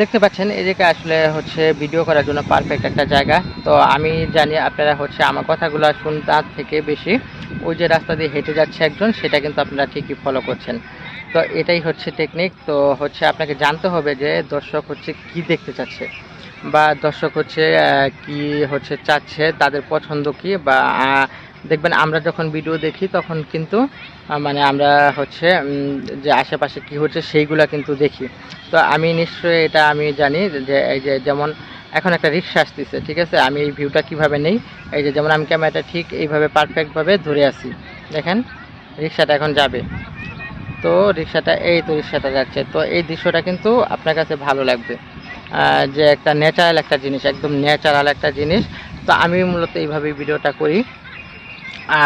দেখতে পাচ্ছেন এদিকে আসলে হচ্ছে ভিডিও করার জন্য পারফেক্ট একটা জায়গা। তো আমি জানি আপনারা হচ্ছে আমার কথাগুলো শুনতে থেকে বেশি, ওই যে রাস্তা দিয়ে হেঁটে যাচ্ছে একজন, সেটা কিন্তু আপনারা ঠিকই ফলো করছেন। তো এটাই হচ্ছে টেকনিক তো হচ্ছে আপনাকে জানতে হবে যে দর্শক হচ্ছে কি দেখতে চাচ্ছে, বা দর্শক হচ্ছে কি হচ্ছে চাচ্ছে, তাদের পছন্দ কি, বা দেখবেন আমরা যখন ভিডিও দেখি, তখন কিন্তু মানে আমরা হচ্ছে যে আশেপাশে কি হচ্ছে সেইগুলা কিন্তু দেখি। তো আমি নিশ্চয়ই এটা আমি জানি যে, এই যে যেমন এখন একটা রিক্সা আসতেছে, ঠিক আছে? আমি এই ভিউটা কীভাবে নেই? এই যে যেমন আমি ক্যামেরাটা ঠিক এইভাবে পারফেক্টভাবে ধরে আসি দেখেন, রিক্সাটা এখন যাবে। তো রিক্সাটা, এই তো রিক্সাটা যাচ্ছে। তো এই দৃশ্যটা কিন্তু আপনার কাছে ভালো লাগবে। যে একটা ন্যাচারাল একটা জিনিস, একদম ন্যাচারাল একটা জিনিস। তো আমি মূলত এইভাবেই ভিডিওটা করি।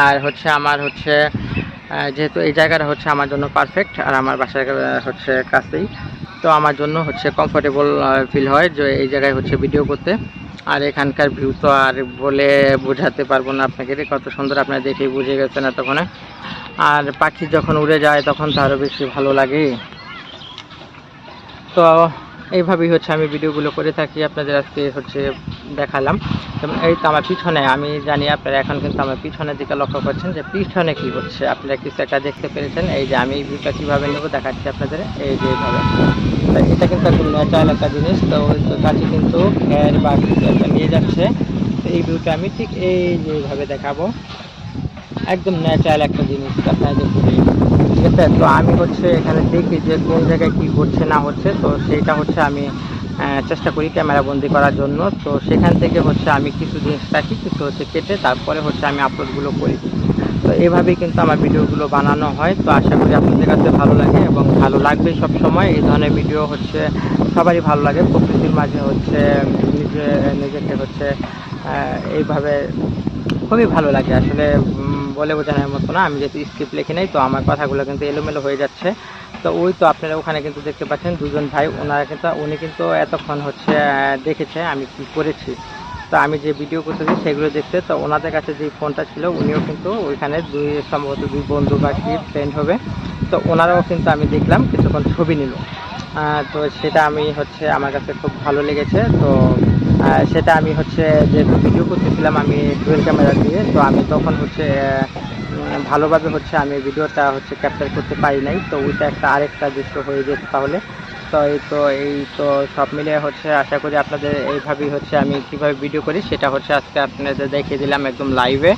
আর হচ্ছে আমার হচ্ছে যেহেতু এই জায়গাটা হচ্ছে আমার জন্য পারফেক্ট আর আমার বাসার হচ্ছে কাছেই, তো আমার জন্য হচ্ছে কমফোর্টেবল ফিল হয় যে এই জায়গায় হচ্ছে ভিডিও করতে। আর এখানকার ভিউ তো আর বলে বোঝাতে পারব না আপনাকে কত সুন্দর আপনারা দেখেই বুঝে গেছেন এতক্ষণে। আর পাখি যখন উড়ে যায় তখন তো আরও বেশি ভালো লাগে। তো এইভাবেই হচ্ছে আমি ভিডিওগুলো করে থাকি। আপনাদের আজকে হচ্ছে দেখালাম। এই তো আমার পিছনে, আমি জানি আপনারা এখন কিন্তু আমার পিছনের দিকে লক্ষ্য করছেন যে পিছনে কি হচ্ছে। আপনারা কিছু একটা দেখতে পেরেছেন? এই যে আমি এই ভিউটা কীভাবে নেব দেখাচ্ছি আপনাদের। এই যে এইভাবে। এটা কিন্তু একদম ন্যাচারাল একটা জিনিস। তো কাছে কিন্তু খের বা কিছু একটা নিয়ে যাচ্ছে। এই ভিউটা আমি ঠিক এই যে এইভাবে দেখাবো। একদম ন্যাচারাল একটা জিনিস, আপনারা। ঠিক আছে? তো আমি হচ্ছে এখানে দেখি যে কোন জায়গায় কী হচ্ছে, না হচ্ছে। তো সেইটা হচ্ছে আমি চেষ্টা করি ক্যামেরা বন্দি করার জন্য। তো সেখান থেকে হচ্ছে আমি কিছু জিনিস রাখি, কিছু হচ্ছে কেটে তারপরে হচ্ছে আমি আপলোডগুলো করি। তো এইভাবেই কিন্তু আমার ভিডিওগুলো বানানো হয়। তো আশা করি আপনাদের কাছে ভালো লাগে এবং ভালো লাগবে সব সময়। এই ধরনের ভিডিও হচ্ছে সবারই ভালো লাগে। প্রকৃতির মাঝে হচ্ছে নিজে, নিজেকে হচ্ছে এইভাবে খুবই ভালো লাগে। আসলে বলে বোঝানোর মতো না। আমি যেহেতু স্ক্রিপ্ট লিখি নাই, তো আমার কথাগুলো কিন্তু এলোমেলো হয়ে যাচ্ছে। তো ওই তো আপনারা ওখানে কিন্তু দেখতে পাচ্ছেন দুজন ভাই, ওনারা কিন্তু, উনি কিন্তু এতক্ষণ হচ্ছে দেখেছে আমি কি করেছি। তো আমি যে ভিডিও করতেছি সেগুলো দেখতে, তো ওনাদের কাছে যে ফোনটা ছিল, উনিও কিন্তু ওইখানে দুই, সম্ভবত দুই বন্ধু বা কি ফ্রেন্ড হবে। তো ওনারাও কিন্তু আমি দেখলাম, কিছুক্ষণ ছবি নিল। তো সেটা আমি হচ্ছে আমার কাছে খুব ভালো লেগেছে। তো সেটা আমি হচ্ছে যেহেতু ভিডিও করতেছিলাম আমি ডুয়েল ক্যামেরা দিয়ে, তো আমি তখন হচ্ছে ভালোভাবে হচ্ছে আমি ভিডিওটা হচ্ছে ক্যাপচার করতে পারি নাই, তো ওইটা একটা আরেকটা দৃশ্য হয়ে যেত তাহলে। তো এই তো এই তো সব মিলিয়ে হচ্ছে আশা করি আপনাদের এইভাবেই হচ্ছে আমি কীভাবে ভিডিও করি সেটা হচ্ছে আজকে আপনাদের দেখিয়ে দিলাম একদম লাইভে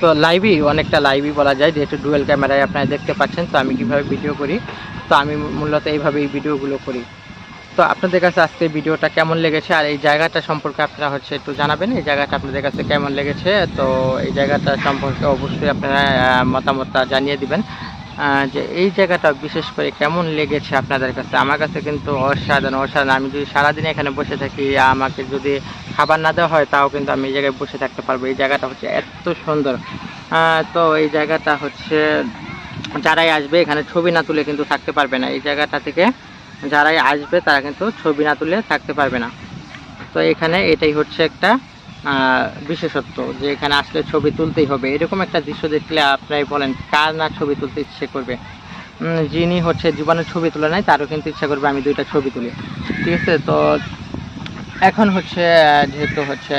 তো লাইভই অনেকটা লাইভই বলা যায়, যেহেতু ডুয়েল ক্যামেরায় আপনারা দেখতে পাচ্ছেন, তো আমি কীভাবে ভিডিও করি, তো আমি মূলত এইভাবেই ভিডিওগুলো করি। তো আপনাদের কাছে আজকে ভিডিওটা কেমন লেগেছে আর এই জায়গাটা সম্পর্কে আপনারা হচ্ছে একটু জানাবেন, এই জায়গাটা আপনাদের কাছে কেমন লেগেছে? তো এই জায়গাটা সম্পর্কে অবশ্যই আপনারা মতামতটা জানিয়ে দিবেন। যে এই জায়গাটা বিশেষ করে কেমন লেগেছে আপনাদের কাছে? আমার কাছে কিন্তু অসাধারণ অসাধারণ। আমি যদি সারাদিন এখানে বসে থাকি, আমাকে যদি খাবার না দেওয়া হয়, তাও কিন্তু আমি এই জায়গায় বসে থাকতে পারব। এই জায়গাটা হচ্ছে এত সুন্দর। তো এই জায়গাটা হচ্ছে, যারাই আসবে এখানে ছবি না তুলে কিন্তু থাকতে পারবে না। এই জায়গাটা থেকে যারাই আসবে তারা কিন্তু ছবি না তুলে থাকতে পারবে না। তো এখানে এটাই হচ্ছে একটা বিশেষত্ব যে এখানে আসলে ছবি তুলতেই হবে। এরকম একটা দৃশ্য দেখলে আপনারাই বলেন কার না ছবি তুলতে ইচ্ছে করবে। যিনি হচ্ছে জীবনের ছবি তুলে নেয়, তারও কিন্তু ইচ্ছা করবে আমি দুইটা ছবি তুলি। ঠিক আছে? তো এখন হচ্ছে যেহেতু হচ্ছে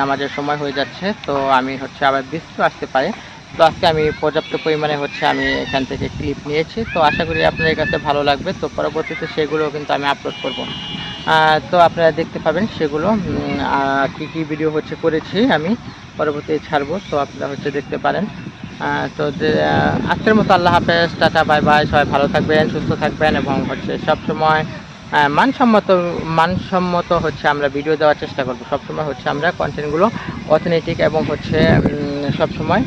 নামাজের সময় হয়ে যাচ্ছে, তো আমি হচ্ছে আবার বৃষ্টি আসতে পারে। তো আজকে আমি পর্যাপ্ত পরিমাণে হচ্ছে আমি এখান থেকে ক্লিপ নিয়েছি। তো আশা করি আপনাদের কাছে ভালো লাগবে। তো পরবর্তীতে সেগুলো কিন্তু আমি আপলোড করব। তো আপনারা দেখতে পাবেন সেগুলো। কী কী ভিডিও হচ্ছে করেছি আমি পরবর্তীতে ছাড়বো। তো আপনারা হচ্ছে দেখতে পারেন। তো যে আজকের মতো আল্লাহ হাফেজ। Tata, bye bye. সবাই ভালো থাকবেন, সুস্থ থাকবেন এবং হচ্ছে সবসময় মানসম্মত মানসম্মত হচ্ছে আমরা ভিডিও দেওয়ার চেষ্টা করব। সবসময় হচ্ছে আমরা কন্টেন্টগুলো অথেন্টিক এবং হচ্ছে সবসময়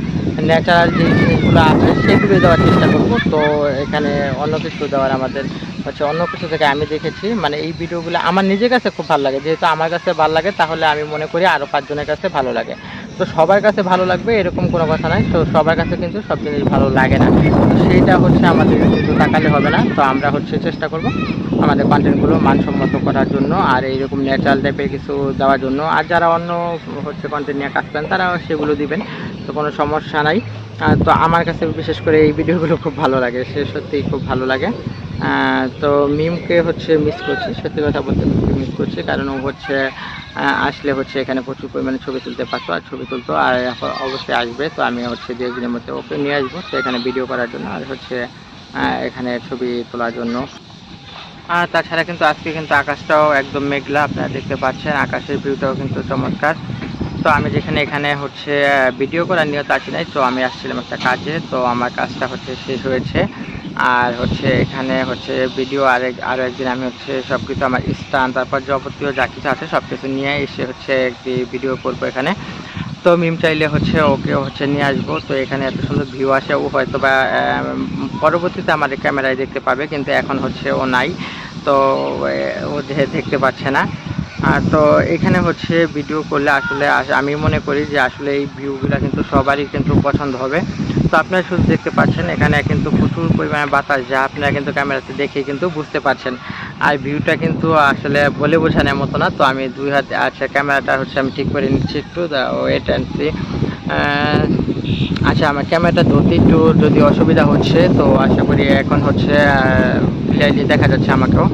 ন্যাচারাল যে জিনিসগুলো আছে সেগুলো দেওয়ার চেষ্টা করব। তো এখানে অন্য কিছু দেওয়ার আমাদের হচ্ছে অন্য কিছু থেকে আমি দেখেছি। মানে এই ভিডিওগুলো আমার নিজের কাছে খুব ভালো লাগে। যেহেতু আমার কাছে ভালো লাগে, তাহলে আমি মনে করি আরও পাঁচজনের কাছে ভালো লাগে। তো সবার কাছে ভালো লাগবে, এরকম কোনো কথা নাই। তো সবার কাছে কিন্তু সব জিনিস ভালো লাগে না। তো সেইটা হচ্ছে আমাদের কিন্তু তাকালে হবে না। তো আমরা হচ্ছে চেষ্টা করব। আমাদের কন্টেন্টগুলো মানসম্মত করার জন্য আর এইরকম ন্যাচারাল টাইপের কিছু দেওয়ার জন্য। আর যারা অন্য হচ্ছে কন্টেন্ট নিয়ে কাজ করেন, তারাও সেগুলো দিবেন, তো কোনো সমস্যা নাই। তো আমার কাছে বিশেষ করে এই ভিডিওগুলো খুব ভালো লাগে, সে সত্যিই খুব ভালো লাগে। তো মিমকে হচ্ছে মিস করছি, সত্যি কথা বলতে মিমকে মিস করছি, কারণ ও হচ্ছে আসলে হচ্ছে এখানে প্রচুর পরিমাণে ছবি তুলতে পারতো আর ছবি তুলতো, আর অবশ্যই আসবে, তো আমি হচ্ছে দু একদিনের মধ্যে ওকে নিয়ে আসব, তো এখানে ভিডিও করার জন্য আর হচ্ছে এখানে ছবি তোলার জন্য। আর তাছাড়া কিন্তু আজকে কিন্তু আকাশটাও একদম মেঘলা, আপনারা দেখতে পাচ্ছেন, আকাশের ভিউটাও কিন্তু চমৎকার। তো আমি যেখানে এখানে হচ্ছে ভিডিও করার নিয়ত আসি নাই, তো আমি আসছিলাম একটা কাজে, তো আমার কাজটা হচ্ছে শেষ হয়েছে। আর হচ্ছে এখানে হচ্ছে ভিডিও আরেক আরও একদিন আমি হচ্ছে সব কিছু আমার স্টান তারপর যাবতীয় যা কিছু আছে সব কিছু নিয়ে এসে হচ্ছে একটি ভিডিও করব এখানে। তো মিম চাইলে হচ্ছে ওকে হচ্ছে নিয়ে আসব। তো এখানে এত সুন্দর ভিউ আসে। ও হয়তো বা পরবর্তীতে আমার ক্যামেরায় দেখতে পাবে, কিন্তু এখন হচ্ছে ও নাই। তো, ও দেখতে পাচ্ছে না। আর তো এখানে হচ্ছে ভিডিও করলে আসলে আস- আমি মনে করি যে আসলে এই ভিউগুলো কিন্তু সবারই কিন্তু পছন্দ হবে। তো আপনারা শুধু দেখতে পাচ্ছেন, এখানে কিন্তু প্রচুর পরিমাণে বাতাস যা আপনারা কিন্তু ক্যামেরাতে দেখে কিন্তু বুঝতে পারছেন। আর ভিউটা কিন্তু আসলে বলে বোঝানোর মতো না, তো আমি দুই হাতে আচ্ছা ক্যামেরাটা হচ্ছে আমি ঠিক করে নিচ্ছি একটু ওয়েট অ্যান্ড সি আচ্ছা আমার ক্যামেরাটা ধরতে একটু যদি অসুবিধা হচ্ছে, তো আশা করি এখন হচ্ছে ক্লিয়ারলি দেখা যাচ্ছে আমাকেও।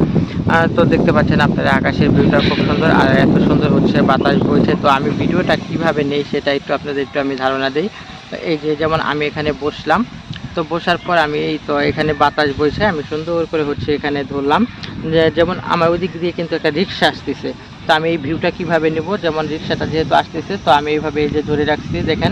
তো দেখতে পাচ্ছেন আপনারা আকাশের ভিউটা খুব সুন্দর, আর এত সুন্দর হচ্ছে বাতাস বইছে, তো আমি ভিডিওটা কীভাবে নেই সেটা একটু আপনাদের একটু আমি ধারণা দিই। এই যে যেমন আমি এখানে বসলাম তো বসার পর আমি এই তো এখানে বাতাস বইছে, আমি সুন্দর করে হচ্ছে এখানে ধরলাম। যেমন আমার ওই দিক দিয়ে কিন্তু একটা রিক্সা আসতেছে। তো আমি এই ভিউটা কীভাবে নেব? যেমন রিক্সাটা যেহেতু আসতেছে, তো আমি এইভাবে এই যে ধরে রাখছি, দেখেন।